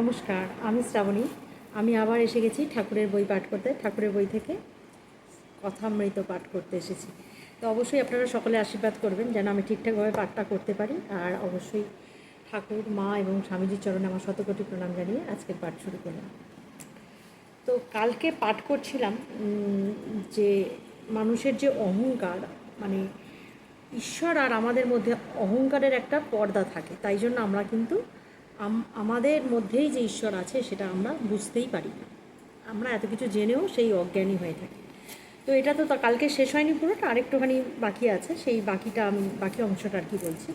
নমস্কার, আমি শ্রাবণী। আমি আবার এসে গেছি ঠাকুরের বই পাঠ করতে। ঠাকুরের বই থেকে কথামৃত পাঠ করতে এসেছি। তো অবশ্যই আপনারা সকলে আশীর্বাদ করবেন যেন আমি ঠিকঠাকভাবে পাঠটা করতে পারি। আর অবশ্যই ঠাকুর, মা এবং স্বামীজির চরণে আমার শতকোটি প্রণাম জানিয়ে আজকের পাঠ শুরু করলাম। তো কালকে পাঠ করছিলাম যে মানুষের যে অহংকার মানে ঈশ্বর আর আমাদের মধ্যে অহংকারের একটা পর্দা থাকে। তাই জন্য আমরা কিন্তু আমাদের মধ্যেই যে ঈশ্বর আছে সেটা আমরা বুঝতেই পারি। আমরা এত কিছু জেনেও সেই অজ্ঞানী হয়ে থাকি। তো এটা তো কালকে শেষ হয়নি পুরোটা, আরেকটুখানি বাকি আছে, সেই বাকিটা আমি, বাকি অংশটা আর কি বলছি।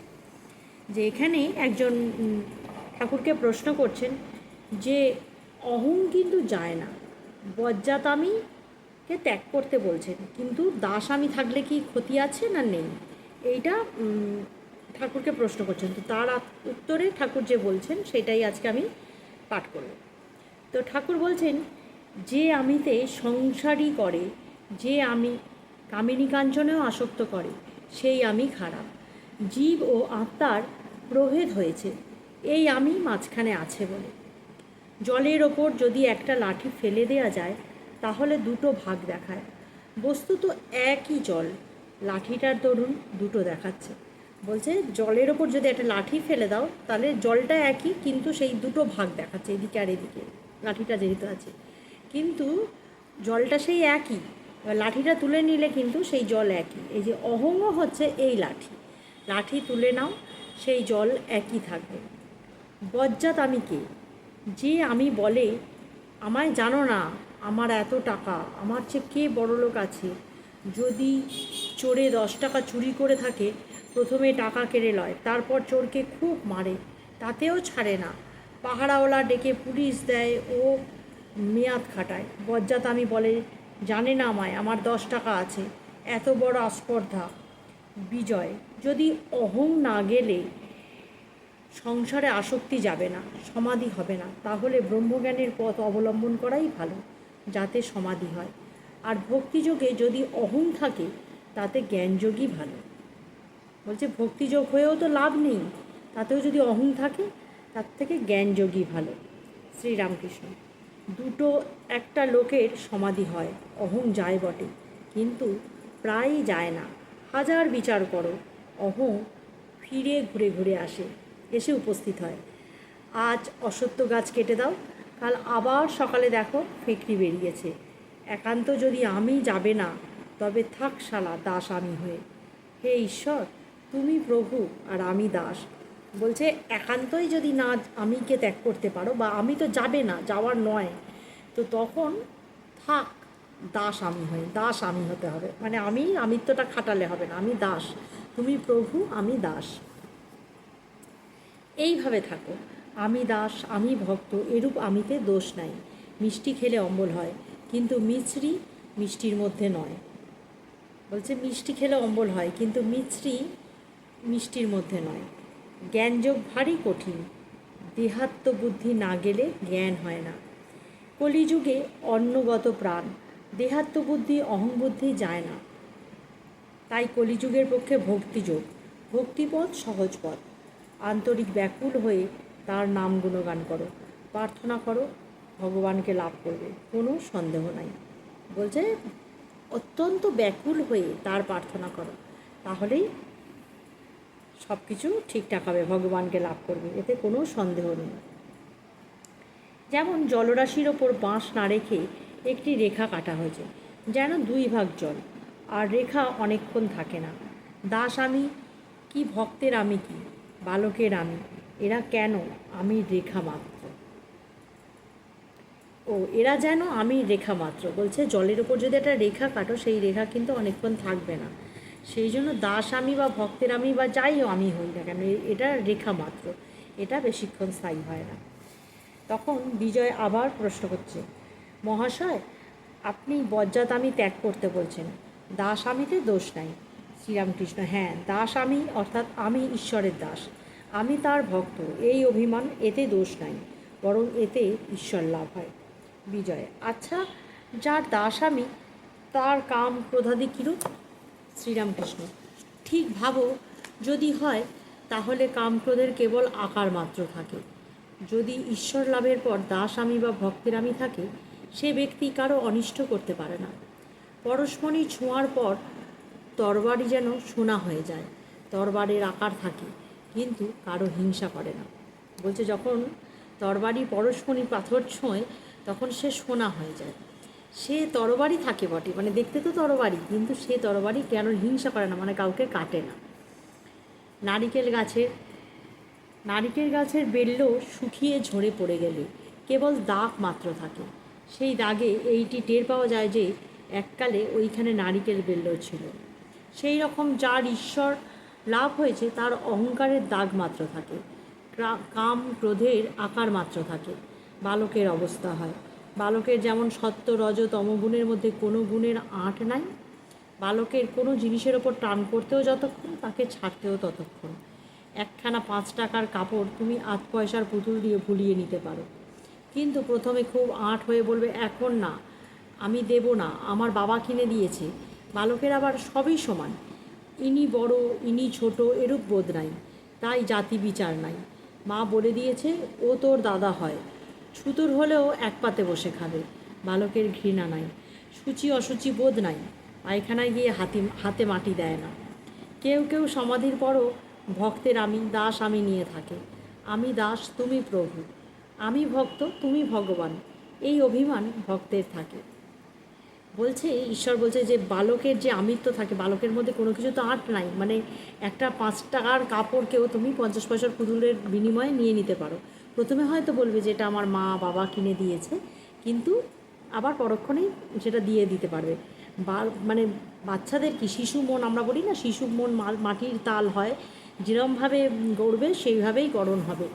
যে এখানে একজন ঠাকুরকে প্রশ্ন করছেন যে অহং কিন্তু যায় না বজ্জাতামিকে ত্যাগ করতে বলছেন, কিন্তু দাস আমি থাকলে কি ক্ষতি আছে না নেই? এইটা ঠাকুরকে প্রশ্ন করছেন। তো তার উত্তরে ঠাকুর যে বলছেন, সেটাই আজকে আমি পাঠ করব। তো ঠাকুর বলছেন, যে আমিতে সংসারই করে, যে আমি কামিনী কাঞ্চনেও আসক্ত করে, সেই আমি খারাপ। জীব ও আত্মার প্রভেদ হয়েছে, এই আমি মাঝখানে আছে বলে। জলের ওপর যদি একটা লাঠি ফেলে দেওয়া যায়, তাহলে দুটো ভাগ দেখায়। বস্তু তো একই জল। লাঠিটার দরুন দুটো দেখাচ্ছে। বলছে, জলের ওপর যদি একটা লাঠি ফেলে দাও, তাহলে জলটা একই, কিন্তু সেই দুটো ভাগ দেখাচ্ছে, এদিকে আর এদিকে। লাঠিটা যেহেতু আছে। কিন্তু জলটা সেই একই। লাঠিটা তুলে নিলে কিন্তু সেই জল একই। এই যে অহঙ্গ হচ্ছে এই লাঠি। লাঠি তুলে নাও, সেই জল একই থাকবে। বজ্জাত আমি কে? যে আমি বলে, আমায় জানো না, আমার এত টাকা, আমার চেয়ে কে বড় লোক আছে? যদি চোরে দশ টাকা চুরি করে থাকে প্রথমে টাকা কেড়ে লয়, তারপর চোরকে খুব মারে, তাতেও ছাড়ে না। পাহারাওয়ালা ডেকে পুলিশ দেয় ও মেয়াদ খাটায়। বজ্জাত আমি বলে, জানে না আমায়, আমার দশ টাকা আছে, এত বড় আস্পর্ধা। বিজয়, যদি অহং না গেলে সংসারে আসক্তি যাবে না, সমাধি হবে না, তাহলে ব্রহ্মজ্ঞানের পথ অবলম্বন করাই ভালো, যাতে সমাধি হয়। আর ভক্তিযোগে যদি অহং থাকে, তাতে জ্ঞানযোগই ভালো। বলছে, ভক্তিযোগ হয়েও তো লাভ নেই। তাতেও যদি অহং থাকে, তার থেকে জ্ঞানযোগী ভালো। শ্রীরামকৃষ্ণ, দুটো একটা লোকের সমাধি হয়, অহং যায় বটে, কিন্তু প্রায়ই যায় না। হাজার বিচার করো, অহং ফিরে ঘুরে ঘুরে আসে, এসে উপস্থিত হয়। আজ অসত্য গাছ কেটে দাও, কাল আবার সকালে দেখো ফেকরি বেরিয়েছে। একান্ত যদি আমি যাবে না, তবে থাক শালা দাস আমি হয়ে। হে ঈশ্বর তুমি প্রভু আর আমি দাস। বলছে, একান্তই যদি না আমিকে ত্যাগ করতে পারো বা আমি তো যাবে না, যাওয়ার নয়। তো তখন থাক, দাস আমি হই, দাস আমি হতে হবে। মানে আমি, আমিত্বটা খাটালে হবে না, আমি দাস। তুমি প্রভু, আমি দাস। এইভাবে থাকো। আমি দাস, আমি ভক্ত, এরূপ আমিতে দোষ নাই। মিষ্টি খেলে অম্বল হয়, কিন্তু মিছরি মিষ্টির মধ্যে নয়। বলছে, মিষ্টি খেলে অম্বল হয়, কিন্তু মিছরি মিষ্টির মধ্যে নয়। জ্ঞানযোগ ভারী কঠিন। দেহাত্ম বুদ্ধি না গেলে জ্ঞান হয় না। কলিযুগে অন্নগত প্রাণ। দেহাত্ম বুদ্ধি অহংবুদ্ধি যায় না। তাই কলিযুগের পক্ষে ভক্তিযোগ। ভক্তিপথ সহজ পথ। আন্তরিক ব্যাকুল হয়ে তার নাম গুণগান করো। প্রার্থনা করো, ভগবানকে লাভ করবে। কোনো সন্দেহ নাই। বলছে, অত্যন্ত ব্যাকুল হয়ে তার প্রার্থনা করো। তাহলেই সব কিছু ঠিকঠাক হবে, ভগবানকে লাভ করবে, এতে কোনো সন্দেহ নেই। যেমন জলরাশির ওপর বাঁশ না রেখে একটি রেখা কাটা হয়েছে, যেন দুই ভাগ জল, আর রেখা অনেকক্ষণ থাকে না। দাস আমি কি, ভক্তের আমি কি, বালকের আমি, এরা কেন আমি রেখা মাত্র? ও, এরা যেন আমি রেখা মাত্র, বলছে জলের ওপর যদি একটা রেখা কাটো, সেই রেখা কিন্তু অনেকক্ষণ থাকবে না। সেই জন্য দাস আমি বা ভক্তের আমি বা যাই আমি হই না কেন এটা রেখা মাত্র। এটা বেশিক্ষণ স্থায়ী হয় না। তখন বিজয় আবার প্রশ্ন করছে, মহাশয়, আপনি বজ্জাত আমি ত্যাগ করতে বলছেন, দাস আমিতে দোষ নাই। শ্রীরামকৃষ্ণ হ্যাঁ দাস আমি, অর্থাৎ আমি ঈশ্বরের দাস। আমি তার ভক্ত, এই অভিমান এতে দোষ নাই, বরং এতে ঈশ্বর লাভ হয়। বিজয় আচ্ছা যার দাস আমি, তার কাম ক্রোধাদি কিরূপ? শ্রীরামকৃষ্ণ। ঠিক ভাবো, যদি হয়, তাহলে কামক্রোধের কেবল আকার মাত্র থাকে। যদি ঈশ্বর লাভের পর দাস আমি বা ভক্তের আমি থাকে, সে ব্যক্তি কারও অনিষ্ট করতে পারে না। পরশমণি ছোঁয়ার পর তরবারি যেন সোনা হয়ে যায়, তরবারের আকার থাকে, কিন্তু কারও হিংসা করে না। বলছে, যখন তরবারি পরশমণি পাথর ছোঁয়, তখন সে সোনা হয়ে যায়। সে তরবারি থাকে বটে মানে দেখতে তো তরবারি, কিন্তু সে তরবারি কেন হিংসা করে না মানে কাউকে কাটে না। নারিকেল গাছের নারিকেল গাছের বেল্ল শুকিয়ে ঝরে পড়ে গেলে, কেবল দাগ মাত্র থাকে। সেই দাগে এইটি টের পাওয়া যায় যে, এককালে ওইখানে নারিকেল বেল্ল ছিল। সেই রকম যার ঈশ্বর লাভ হয়েছে, তার অহংকারের দাগ মাত্র থাকে। কাম, ক্রোধের আকার মাত্র থাকে। বালকের অবস্থা হয়। বালকের যেমন সত্য, রজ তমগুণের মধ্যে কোনো গুণের আঁট নাই। বালকের কোনো জিনিসের ওপর টান করতেও যতক্ষণ, তাকে ছাড়তেও ততক্ষণ। একখানা পাঁচ টাকার কাপড় তুমি আধ পয়সার পুতুল দিয়ে ভুলিয়ে নিতে পারো। কিন্তু প্রথমে খুব আঁট হয়ে বলবে, এখন না, আমি দেব না, আমার বাবা কিনে দিয়েছে। বালকের আবার সবই সমান। ইনি বড়, ইনি ছোট, এরূপ বোধ নাই, তাই জাতি বিচার নাই। মা বলে দিয়েছে, ও তোর দাদা হয়। ছুতোর হলেও এক পাতে বসে খাবে। বালকের ঘৃণা নাই, সূচি অসুচি বোধ নাই, পায়খানায় গিয়ে হাতি হাতে মাটি দেয় না। কেউ কেউ সমাধির পরও ভক্তের আমি, দাস আমি নিয়ে থাকে। আমি দাস, তুমি প্রভু। আমি ভক্ত, তুমি ভগবান। এই অভিমান ভক্তের থাকে। বলছে, ঈশ্বর বলছে যে, বালকের যে আমিত্ব থাকে, বালকের মধ্যে কোনো কিছু তো আট নাই। মানে একটা পাঁচ টাকার কাপড়কেও তুমি পঞ্চাশ পয়সার পুতুলের বিনিময়ে নিয়ে নিতে পারো। প্রথমে হয়তো বলবে যে এটা আমার মা, বাবা কিনে দিয়েছে, কিন্তু আবার পরক্ষণেই সেটা দিয়ে দিতে পারবে। বা মানে বাচ্চাদের কি, শিশু মন আমরা বলি না, শিশু মন মাটির তাল হয়, যেরমভাবে গড়বে সেইভাবেই গড়ন হবে।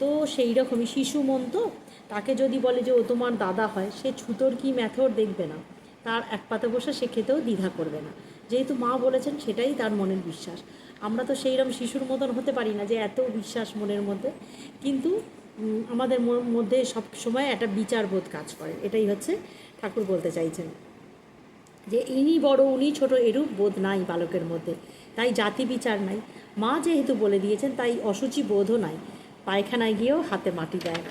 তো সেই রকমই শিশু মন তো, তাকে যদি বলে যে ও তোমার দাদা হয়, সে ছুতোর কি ম্যাথর দেখবে না? তার এক পাতে বসে সে খেতেও দ্বিধা করবে না। যেহেতু মা বলেছেন, সেটাই তার মনের বিশ্বাস। আমরা তো সেইরকম শিশুর মতন হতে পারি না যে এত বিশ্বাস মনের মধ্যে। কিন্তু আমাদের মধ্যে সব সময় একটা বিচারবোধ কাজ করে। এটাই হচ্ছে ঠাকুর বলতে চাইছেন। যে ইনি বড়, উনি ছোট এরূপ বোধ নাই বালকের মধ্যে। তাই জাতি বিচার নাই। মা যেহেতু বলে দিয়েছেন, তাই অসুচি বোধও নাই। পায়খানায় গিয়েও হাতে মাটি দেয়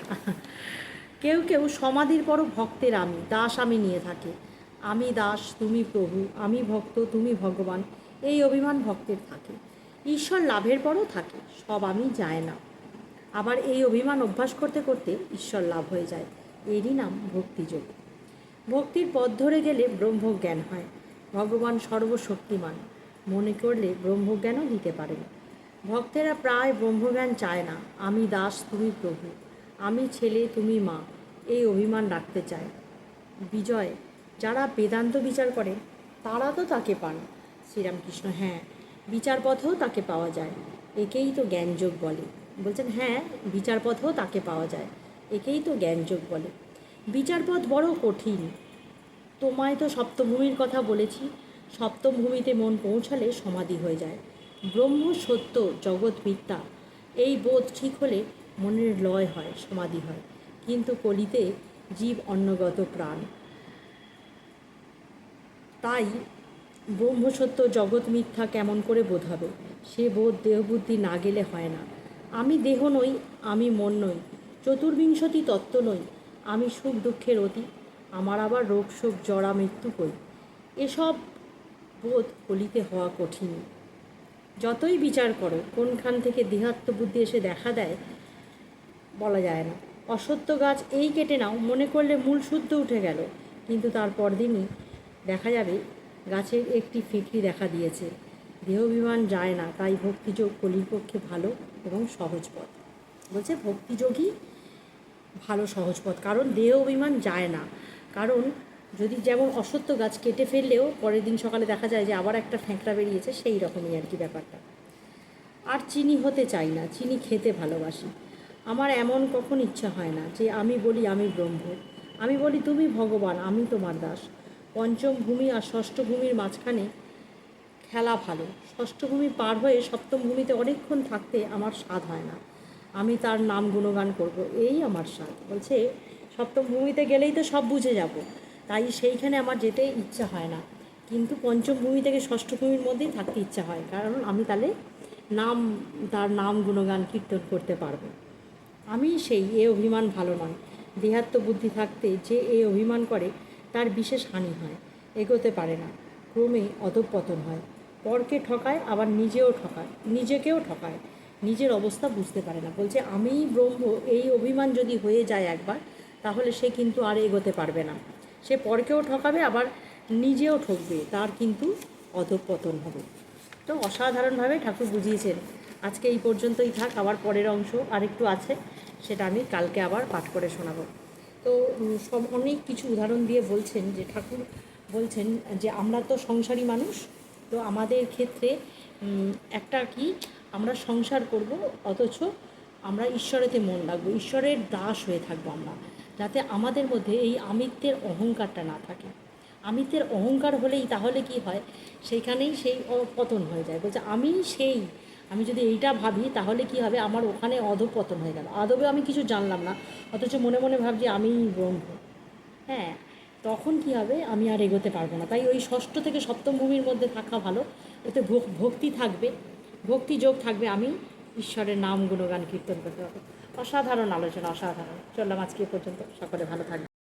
কেউ কেউ সমাধির পরও ভক্তের আমি, দাস আমি নিয়ে থাকে। আমি দাস, তুমি প্রভু, আমি ভক্ত, তুমি ভগবান, এই অভিমান ভক্তের থাকে। ঈশ্বর লাভের পরও থাকে, সব আমি যায় না। আবার এই অভিমান অভ্যাস করতে করতে ঈশ্বর লাভ হয়ে যায়। এরই নাম ভক্তিযোগ। ভক্তির পথ ধরে গেলে ব্রহ্মজ্ঞান হয়। ভগবান সর্বশক্তিমান। মনে করলে ব্রহ্মজ্ঞানও দিতে পারেন। ভক্তেরা প্রায় ব্রহ্মজ্ঞান চায় না। আমি দাস, তুমি প্রভু। আমি ছেলে, তুমি মা। এই অভিমান রাখতে চায়। বিজয়, যারা বেদান্ত বিচার করে, তারা তো তাকে পান। শ্রীরামকৃষ্ণ হ্যাঁ বিচার পথেও তাকে পাওয়া যায়। একেই তো জ্ঞানযোগ বলে। বলছেন হ্যাঁ বিচার পথেও তাকে পাওয়া যায়। একেই তো জ্ঞানযোগ বলে। বিচারপথ বড় কঠিন। তোমায় তো সপ্তভূমির কথা বলেছি। সপ্তম ভূমিতে মন পৌঁছালে সমাধি হয়ে যায়। ব্রহ্ম, সত্য, জগৎ মিথ্যা, এই বোধ ঠিক হলে মনের লয় হয়, সমাধি হয়। কিন্তু কলিতে জীব অন্নগত প্রাণ। তাই ব্রহ্মসত্য জগৎ মিথ্যা কেমন করে বোধ হবে? সে বোধ দেহবুদ্ধি না গেলে হয় না। আমি দেহ নই, আমি মন নই, চতুর্বিংশতি তত্ত্ব নই, আমি সুখ দুঃখের অতি, আমার আবার রোগ শোক, জরা, মৃত্যু কই? এসব বোধ হলিতে হওয়া কঠিন। যতই বিচার করো, কোনখান থেকে দেহাত্ম বুদ্ধি এসে দেখা দেয়, বলা যায় না। অসত্য গাছ এই কেটে নাও, মনে করলে মূল শুদ্ধ উঠে গেল, কিন্তু তার পরদিনই দেখা যাবে গাছের একটি ফিকরি দেখা দিয়েছে। দেহবিমান যায় না, তাই ভক্তিযোগ কলির পক্ষে ভালো এবং সহজ পথ। বলছে ভক্তিযোগই ভালো সহজ পথ, কারণ দেহ অভিমান যায় না। কারণ যদি যেমন অসত্য গাছ কেটে ফেললেও পরের দিন সকালে দেখা যায় যে আবার একটা ফ্যাঁকড়া বেরিয়েছে, সেই রকমই আর কি ব্যাপারটা। আর চিনি হতে চাই না, চিনি খেতে ভালোবাসি। আমার এমন কখন ইচ্ছা হয় না যে আমি বলি আমি ব্রহ্ম। আমি বলি তুমি ভগবান, আমি তোমার দাস। পঞ্চম ভূমি আর ষষ্ঠ ভূমির মাঝখানে খেলা ভালো। ষষ্ঠভূমি পার হয়ে সপ্তম ভূমিতে অনেকক্ষণ থাকতে আমার স্বাদ হয় না। আমি তার নাম গুণগান করব, এই আমার স্বাদ। বলছে সপ্তম ভূমিতে গেলেই তো সব বুঝে যাব। তাই সেইখানে আমার যেতে ইচ্ছা হয় না। কিন্তু পঞ্চম ভূমি থেকে ষষ্ঠ ভূমির মধ্যেই থাকতে ইচ্ছা হয়, কারণ আমি তাহলে নাম, তার নাম গুণগান কীর্তন করতে পারব। আমি সেই, এ অভিমান ভালো নয়। দেহাত্ম বুদ্ধি থাকতে যে এ অভিমান করে, তার বিশেষ হানি হয়, এগোতে পারে না। ক্রমে অধঃপতন হয়। পরকে ঠকায়, আবার নিজেও ঠকায়, নিজেকেও ঠকায়। নিজের অবস্থা বুঝতে পারে না। বলছে আমি ব্রহ্ম, এই অভিমান যদি হয়ে যায় একবার, তাহলে সে কিন্তু আর এগোতে পারবে না। সে পরকেও ঠকাবে, আবার নিজেও ঠকবে। তার কিন্তু অধঃপতন হবে। তো অসাধারণভাবে ঠাকুর বুঝিয়েছেন। আজকে এই পর্যন্তই থাক, আবার পরের অংশ আরেকটু আছে, সেটা আমি কালকে আবার পাঠ করে শোনাবো। তো সব অনেক কিছু উদাহরণ দিয়ে বলছেন যে ঠাকুর বলছেন যে, আমরা তো সংসারী মানুষ তো আমাদের ক্ষেত্রে একটা কি, আমরা সংসার করব, অথচ আমরা ঈশ্বরেতে মন রাখব, ঈশ্বরের দাস হয়ে থাকব আমরা, যাতে আমাদের মধ্যে এই আমিত্বের অহংকারটা না থাকে। আমিত্বের অহংকার হলেই তাহলে কি হয় সেইখানেই সেই পতন হয়ে যায়। বলছে, আমি সেই, আমি যদি এইটা ভাবি, তাহলে কি হবে, আমার ওখানে অধপতন হয়ে গেল। আদবে আমি কিছু জানলাম না, অথচ মনে মনে ভাবছি, আমিই ব্রহ্ম হ্যাঁ তখন কি হবে? আমি আর এগোতে পারব না। তাই ওই ষষ্ঠ থেকে সপ্তম ভূমির মধ্যে থাকা ভালো। ওতে ভক- ভক্তি থাকবে। ভক্তি যোগ থাকবে আমি ঈশ্বরের নাম গুণগান কীর্তন করতে পারব। অসাধারণ আলোচনা, অসাধারণ। চললাম আজকে পর্যন্ত। সকলে ভালো থাকবে